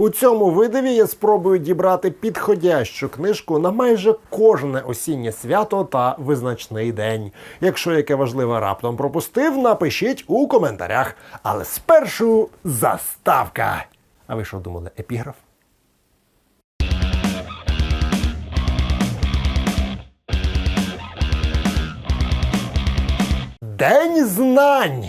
У цьому видиві я спробую дібрати підходящу книжку на майже кожне осіннє свято та визначний день. Якщо яке важливе раптом пропустив, напишіть у коментарях. Але спершу заставка. А ви що думали, епіграф? День знань.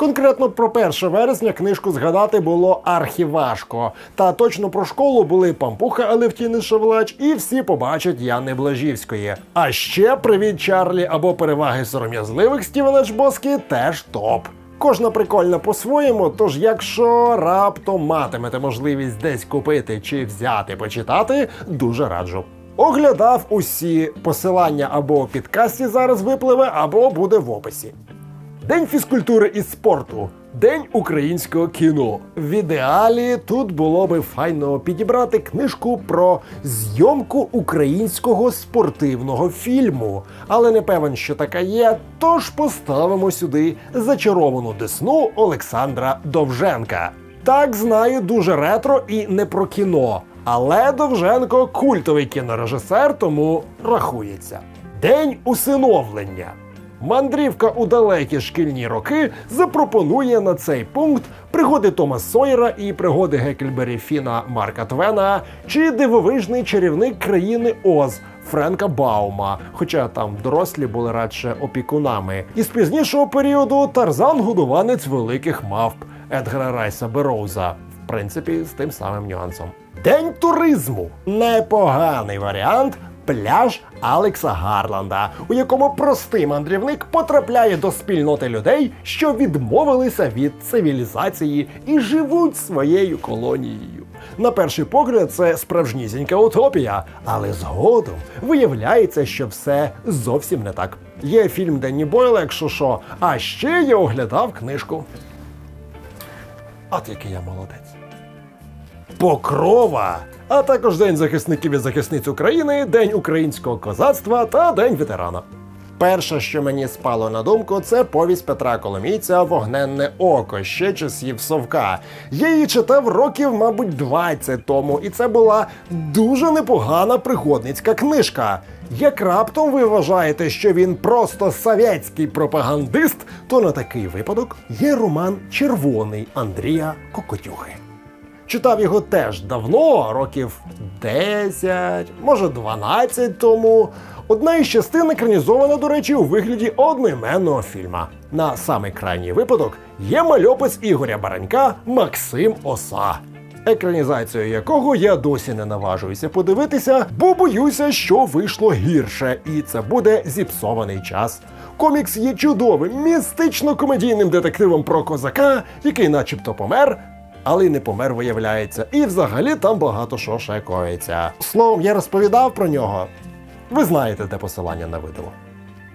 Конкретно про 1 вересня книжку згадати було архіважко. Та точно про школу були Пампуха Алевтіни Шевлач і всі побачать Яни Блажівської. А ще привіт Чарлі або переваги сором'язливих Стівена Чбоски теж топ. Кожна прикольна по-своєму, тож якщо раптом матимете можливість десь купити чи взяти почитати, дуже раджу. Оглядав усі посилання або підкасті зараз випливе, або буде в описі. День фізкультури і спорту. День українського кіно. В ідеалі тут було би файно підібрати книжку про зйомку українського спортивного фільму. Але не певен, що така є. Тож поставимо сюди зачаровану десну Олександра Довженка. Так знаю, дуже ретро і не про кіно. Але Довженко культовий кінорежисер, тому рахується. День усиновлення. Мандрівка у далекі шкільні роки запропонує на цей пункт пригоди Тома Сойера і пригоди Гекельбері Фіна Марка Твена чи дивовижний чарівник країни Оз Френка Баума, хоча там дорослі були радше опікунами. Із пізнішого періоду Тарзан годуванець великих мавп Едгара Райса Бероуза. В принципі, з тим самим нюансом. День туризму непоганий варіант пляж Алекса Гарланда, у якому простий мандрівник потрапляє до спільноти людей, що відмовилися від цивілізації і живуть своєю колонією. На перший погляд, це справжнісінька утопія, але згодом виявляється, що все зовсім не так. Є фільм Денні Бойла, якщо що, а ще я оглядав книжку. От який я молодець. Покрова, а також День захисників і захисниць України, День українського козацтва та День ветерана. Перше, що мені спало на думку, це повість Петра Коломійця Вогненне око ще часів Совка. Я її читав років, мабуть, 20 тому, і це була дуже непогана пригодницька книжка. Як раптом ви вважаєте, що він просто совєтський пропагандист, то на такий випадок є роман Червоний Андрія Кокотюхи. Читав його теж давно, років 10, може 12 тому. Одна із частин екранізована, до речі, у вигляді одноіменного фільма. На самий крайній випадок є мальопис Ігоря Баранька Максим Оса. Екранізацію якого я досі не наважуюся подивитися, бо боюся, що вийшло гірше, і це буде зіпсований час. Комікс є чудовим, містично-комедійним детективом про козака, який начебто помер, але й не помер, виявляється. І взагалі там багато що ще коїться. Словом, я розповідав про нього. Ви знаєте, де посилання на видео.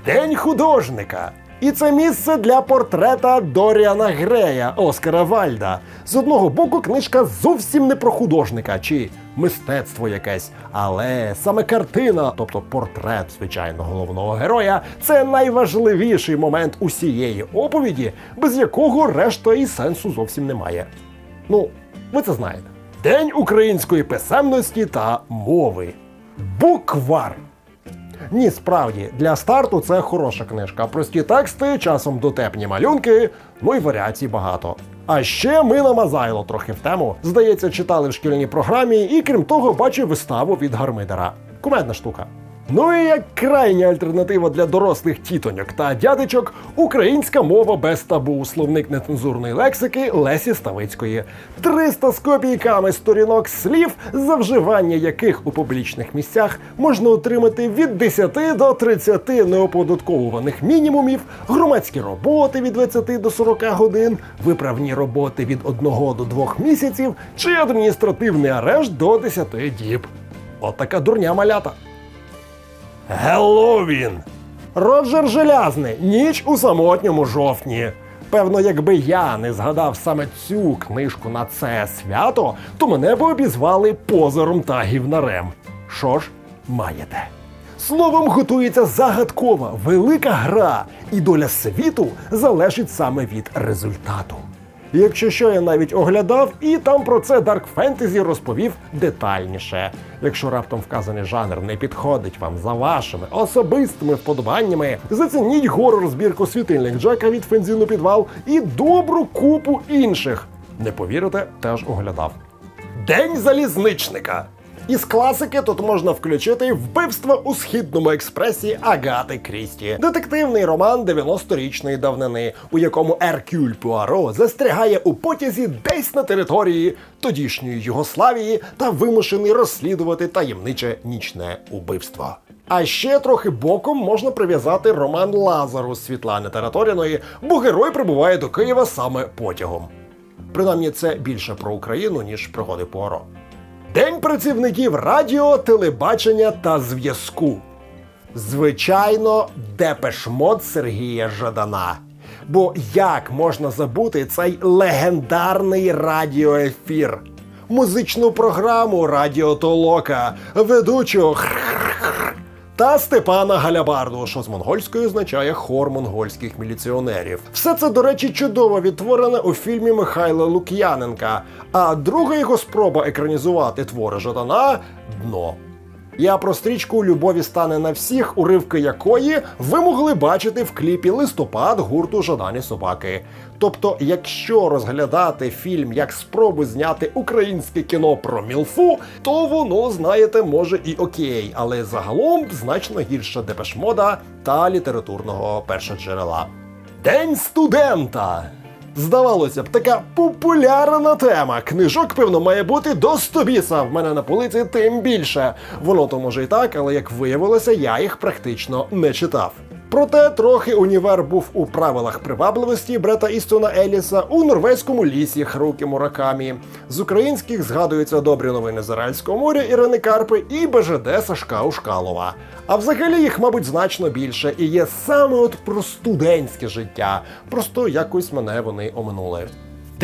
День художника. І це місце для портрета Доріана Грея Оскара Вальда. З одного боку, книжка зовсім не про художника чи мистецтво якесь, але саме картина, тобто портрет, звичайно, головного героя, це найважливіший момент усієї оповіді, без якого решта і сенсу зовсім немає. Ну, ви це знаєте. День української писемності та мови. Буквар. Ні, справді, для старту це хороша книжка. Прості тексти, часом дотепні малюнки, ну і варіацій багато. А ще ми намазайло трохи в тему. Здається, читали в шкільній програмі, і крім того, бачив виставу від Гармидера. Кумедна штука. Ну і як крайня альтернатива для дорослих тітоньок та дядечок українська мова без табу, словник нецензурної лексики Лесі Ставицької. 300 з копійками сторінок слів, за вживання яких у публічних місцях можна отримати від 10 до 30 неоподатковуваних мінімумів, громадські роботи від 20 до 40 годин, виправні роботи від 1 до 2 місяців чи адміністративний арешт до 10 діб. От така дурня малята. Геловін. Роджер Желязний. Ніч у самотньому жовтні. Певно, якби я не згадав саме цю книжку на це свято, то мене б обізвали позором та гівнарем. Що ж, маєте. Словом, готується загадкова велика гра, і доля світу залежить саме від результату. Якщо що, я навіть оглядав, і там про це Dark Fantasy розповів детальніше. Якщо раптом вказаний жанр не підходить вам за вашими особистими вподобаннями, зацініть горор збірку світильних Джека від Фензіну підвал і добру купу інших. Не повірите, теж оглядав. День залізничника. Із класики тут можна включити вбивство у східному експресі Агати Крісті, детективний роман 90-річної давнини, у якому Еркюль Пуаро застрягає у потязі десь на території тодішньої Югославії та вимушений розслідувати таємниче нічне убивство. А ще трохи боком можна прив'язати роман Лазару Світлани Тараторіної, бо герой прибуває до Києва саме потягом. Принаймні, це більше про Україну, ніж пригоди Пуаро. День працівників радіо, телебачення та зв'язку. Звичайно, депешмот Сергія Жадана. Бо як можна забути цей легендарний радіоефір? Музичну програму Радіо Толока, ведучого та Степана Галябарду, що з монгольською означає хор монгольських міліціонерів. Все це, до речі, чудово відтворене у фільмі Михайла Лук'яненка. А друга його спроба екранізувати твори Жадана дно. Я про стрічку Любові стане на всіх, уривки якої ви могли бачити в кліпі листопад гурту Жадані собаки. Тобто, якщо розглядати фільм як спробу зняти українське кіно про мілфу, то воно, знаєте, може і окей, але загалом значно гірше депешмода та літературного першоджерела. День студента. Здавалося б, така популярна тема. Книжок, певно, має бути до стобіса. В мене на полиці тим більше. Воно то може і так, але як виявилося, я їх практично не читав. Проте трохи універ був у правилах привабливості Брета Істона Еліса у норвезькому лісі Хрукі Муракамі. З українських згадуються добрі новини з Аральського моря Ірини Карпи і БЖД Сашка Ушкалова. А взагалі їх, мабуть, значно більше і є саме от про студентське життя. Просто якось мене вони оминули.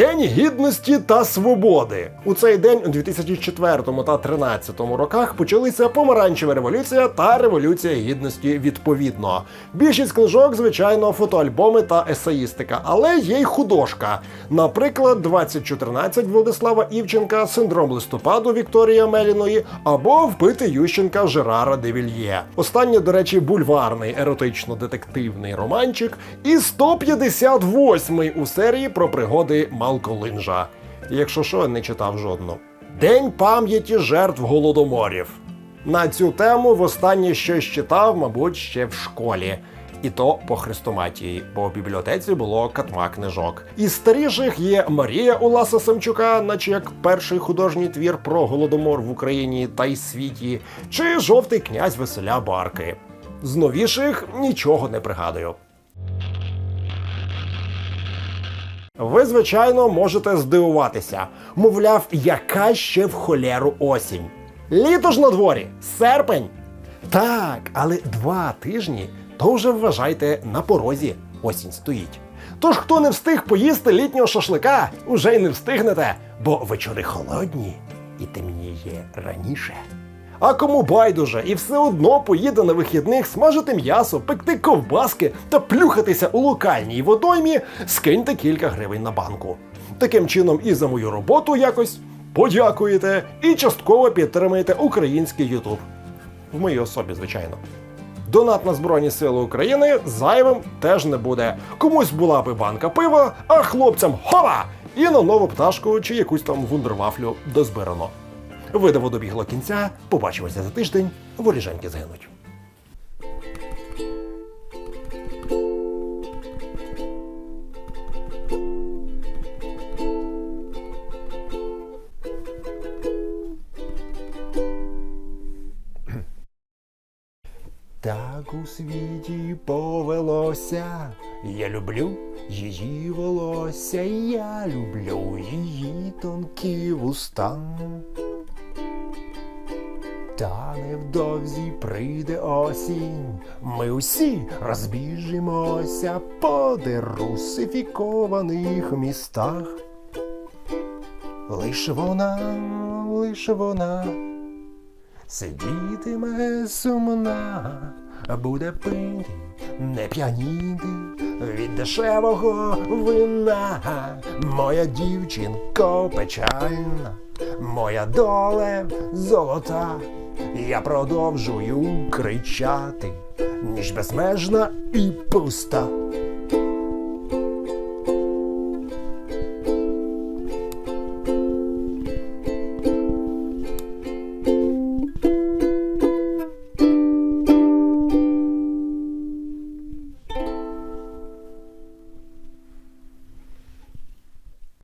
День гідності та свободи у цей день у 2004 та 2013 роках почалися помаранчева революція та революція гідності відповідно. Більшість книжок, звичайно, фотоальбоми та есеїстика, але є й художка. Наприклад, 2014 Владислава Івченка, синдром листопаду Вікторія Меліної або вбити Ющенка Жерара Девільє. Останнє, до речі, бульварний еротично-детективний романчик і 158-й у серії про пригоди. Малколинжа. Якщо що, не читав жодну. День пам'яті жертв голодоморів. На цю тему востаннє щось читав, мабуть, ще в школі. І то по хрестоматії, бо в бібліотеці було катма книжок. Із старіших є Марія Уласа Самчука, наче як перший художній твір про голодомор в Україні та й світі, чи жовтий князь Веселя Барки. З новіших нічого не пригадую. Ви, звичайно, можете здивуватися. Мовляв, яка ще в холєру осінь. Літо ж на дворі, серпень. Так, але два тижні то вже вважайте на порозі осінь стоїть. Тож, хто не встиг поїсти літнього шашлика, уже й не встигнете, бо вечори холодні і темніє раніше. А кому байдуже і все одно поїде на вихідних смажити м'ясо, пекти ковбаски та плюхатися у локальній водоймі, скиньте кілька гривень на банку. Таким чином, і за мою роботу якось подякуєте і частково підтримаєте український Ютуб. В моїй особі, звичайно. Донат на Збройні Сили України зайвим теж не буде. Комусь була би банка пива, а хлопцям хова! І на нову пташку чи якусь там вундервафлю дозбирано. Видаво добігло кінця. Побачимося за тиждень. Воріженьки згинуть. Так у світі повелося. Я люблю її волосся, я люблю її тонкі вуста. Та невдовзі прийде осінь, ми усі розбіжимося по дерусифікованих містах. Лише вона, лише вона сидітиме сумна, буде пити не п'яніти від дешевого вина. Моя дівчинко печальна, моя доле золота. Я продовжую кричати, ніж безмежна і пуста.